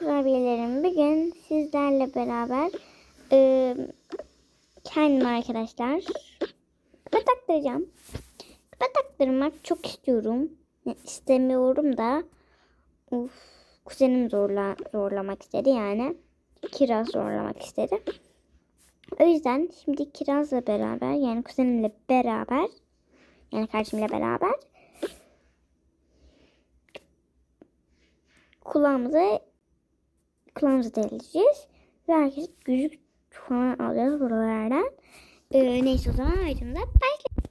kurabiyelerim. Bugün sizlerle beraber e, kendim arkadaşlar küpe taktıracağım. Küpe taktırmak çok istiyorum. İstemiyorum da uf, kuzenim zorla, zorlamak istedi yani. Kiraz zorlamak istedi. O yüzden şimdi Kiraz'la beraber yani kuzenimle beraber yani kardeşimle beraber kulağımıza kulağımıza deleceğiz. Ve herkes yüzük falan alacağız buralardan. Ee, neyse o zaman videomuza başlayalım.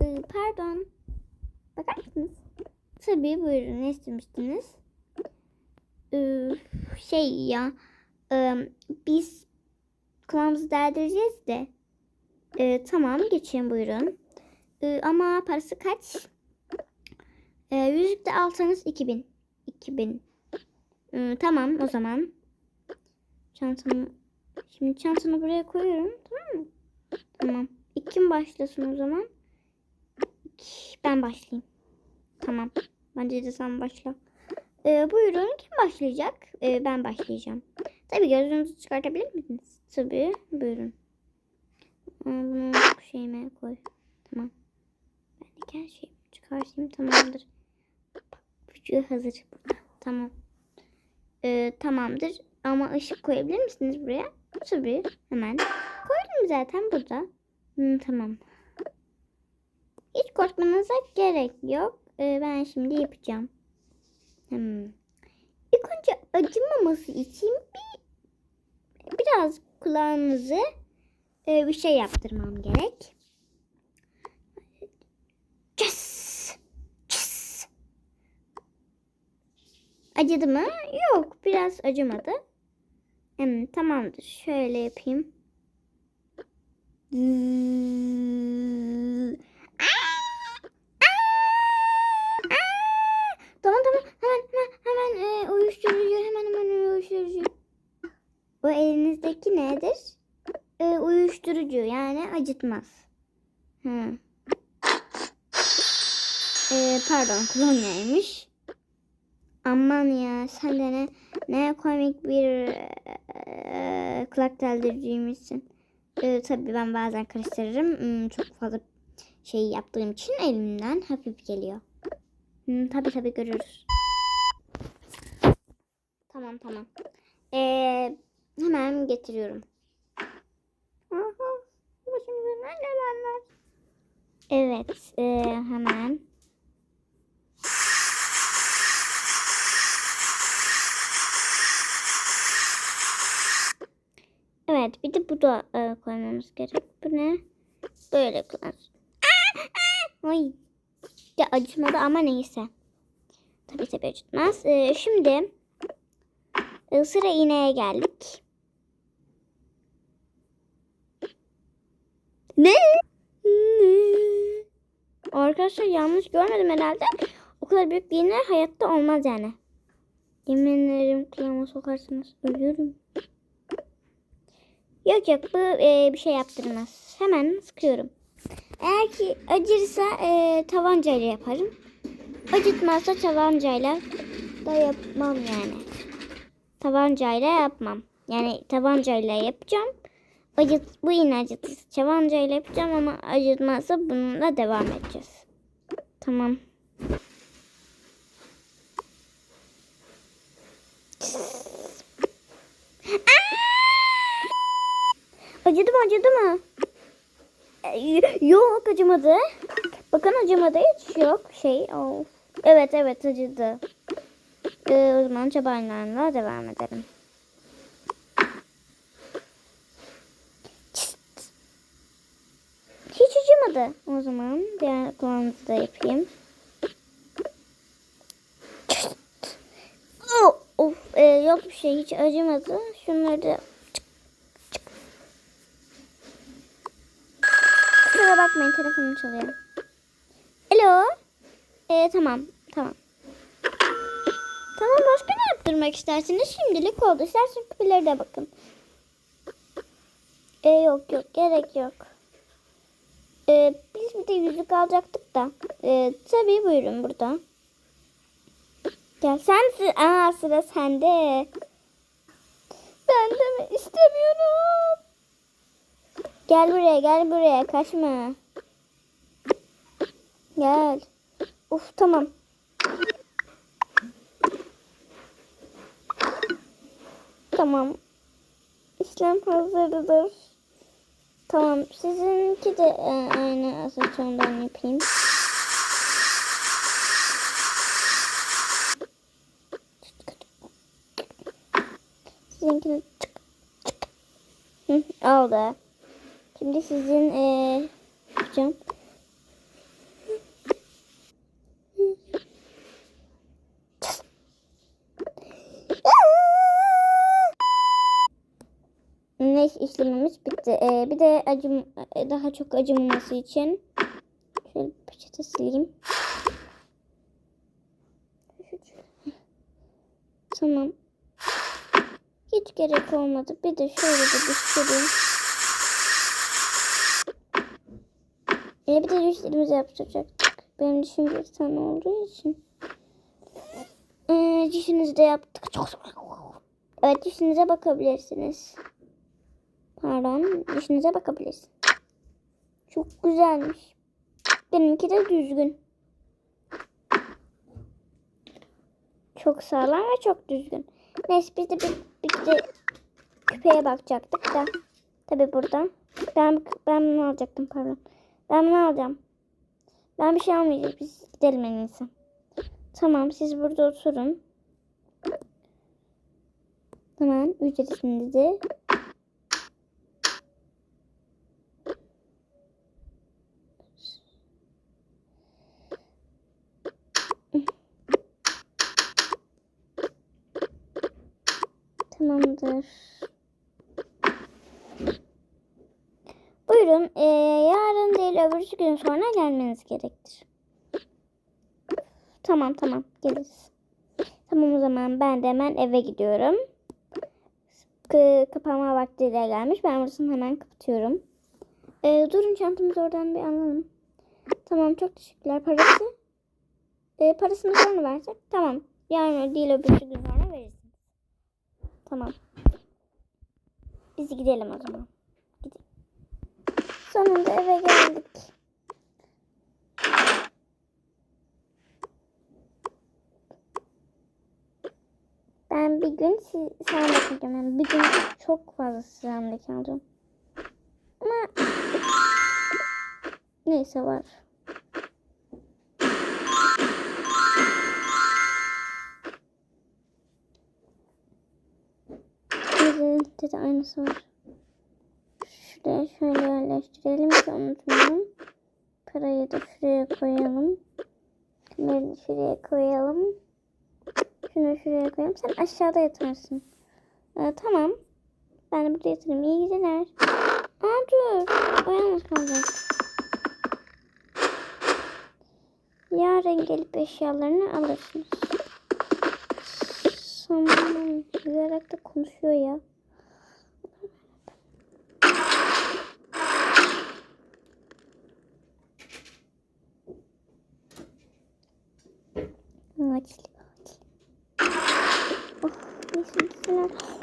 Ee, pardon. Bakar mısınız? Tabii buyurun ne istemiştiniz? Ee, şey ya e, biz kulağımızı deldireceğiz de. Ee, tamam geçin buyurun. Ee, ama parası kaç? Ee, yüzükte alsanız 2000. 2000. Ee, tamam o zaman. Çantamı şimdi çantanı buraya koyuyorum. Tamam mı? Tamam. Kim başlasın o zaman? Ben başlayayım. Tamam. Bence de sen başla. Ee, buyurun kim başlayacak? Ee, ben başlayacağım. Tabii gözünüzü çıkartabilir misiniz? Tabii. Buyurun. Bunu şeyime koy. Tamam. Ben de gel şeyimi çıkartayım. Tamamdır. Vücudu hazır. Tamam. Ee, tamamdır. Ama ışık koyabilir misiniz buraya? Tabii. Hemen. Koydum zaten burada. Hı, tamam. Hiç korkmanıza gerek yok. Ee, ben şimdi yapacağım. Hmm. İlk önce acımaması için bir biraz kulağınızı e, bir şey yaptırmam gerek. Acıdı mı? Yok, biraz acımadı. Hmm, tamamdır. Şöyle yapayım. Tamam tamam. Hemen hemen hemen e, uyuşturucu. Hemen hemen uyuşturucu. Bu elinizdeki nedir? E, uyuşturucu yani acıtmaz. Hı. E, pardon kolonyaymış. Aman ya sen de ne, ne komik bir e, kulak deldiriciymişsin. E, tabii ben bazen karıştırırım. Hmm, çok fazla şey yaptığım için elimden hafif geliyor. Hmm, tabii tabii görürüz. Tamam tamam. Ee, hemen getiriyorum. Aha, başımıza ne gelenler. Evet, e, hemen. Evet, bir de bu da e, koymamız gerek. Bu ne? Böyle kullan. Ay, de acımadı ama neyse. Tabii tabii acıtmaz. Ee, şimdi e, sıra iğneye geldik. Ne? Arkadaşlar yanlış görmedim herhalde. O kadar büyük bir iğne hayatta olmaz yani. Yemin ederim kulağıma sokarsınız. Ölüyorum. Yok yok bu e, bir şey yaptırmaz. Hemen sıkıyorum. Eğer ki acırsa e, tabancayla yaparım. Acıtmazsa tabancayla da yapmam yani. Tabancayla yapmam. Yani tabancayla yapacağım. Acıt, bu yine acıtırsa tabancayla yapacağım ama acıtmazsa bununla devam edeceğiz. Tamam. Acıdı mı acıdı mı? Ee, Yok acımadı. Bakın acımadı hiç yok şey. Of. Evet evet acıdı. Ee, o zaman çabaylarla devam edelim. Hiç acımadı. O zaman diğer kulağımızı da yapayım. Çıt. Oh, Of, e, yok bir şey hiç acımadı. Şunları da bakmayın telefonum çalıyor. Alo. Ee, tamam tamam. Tamam başka ne yaptırmak istersiniz? Şimdilik oldu. İsterseniz küpeleri de bakın. Ee, yok yok gerek yok. Ee, biz bir de yüzük alacaktık da. Ee, tabii buyurun burada. Gel sen Aa sıra sende. Ben de mi istemiyorum. Gel buraya gel buraya kaçma. Gel. Uf tamam. Tamam. İşlem hazırdır. Tamam. Sizinki de e, aynı asansörden yapayım. Sizinki de çık çık. Oldu. Şimdi sizin e, yapacağım. Neyse işlemimiz bitti. Ee, bir de acım e, daha çok acımaması için şöyle peçete sileyim. Tamam. Hiç gerek olmadı. Bir de şöyle de bir süreyim. Ee, bir de dişlerimizi yaptıracaktık. Benim dişim bir tane olduğu için. Ee, dişinizi de yaptık. Çok Evet dişinize bakabilirsiniz. Pardon, işinize bakabilirsin. Çok güzelmiş. Benimki de düzgün. Çok sağlam ve çok düzgün. Neyse biz de bir, bir de küpeye bakacaktık da. Tabi burada. Ben, ben bunu alacaktım pardon. Ben bunu alacağım. Ben bir şey almayacağım. Biz gidelim en iyisi. Tamam siz burada oturun. Hemen ücretinizi Tamamdır. Buyurun. Ee, yarın değil öbür gün sonra gelmeniz gerektir. Tamam tamam geliriz. Tamam o zaman ben de hemen eve gidiyorum. K kapanma vakti de gelmiş. Ben burasını hemen kapatıyorum. Ee, durun çantamızı oradan bir alalım. Tamam çok teşekkürler. Parası? Ee, parasını sonra versek. Tamam. Yarın değil öbür gün sonra. Tamam. Biz gidelim o zaman. Gidelim. Sonunda eve geldik. Ben bir gün sen bakacağım. Yani bir gün çok fazla sizemdeki alacağım. Ama neyse var. Bizde de aynısı var. Şuraya şöyle yerleştirelim ki unutmayalım. Parayı da şuraya koyalım. Kamerayı şuraya koyalım. Şunu şuraya koyalım. Sen aşağıda yatarsın. Ee, tamam. Ben de burada yatarım. İyi geceler. Aa dur. O yalnız kalacak. Yarın gelip eşyalarını alırsınız. Tamam. Gülerek konuşuyor ya. Ağaçlı ağaçlı. Oh, ne şimdi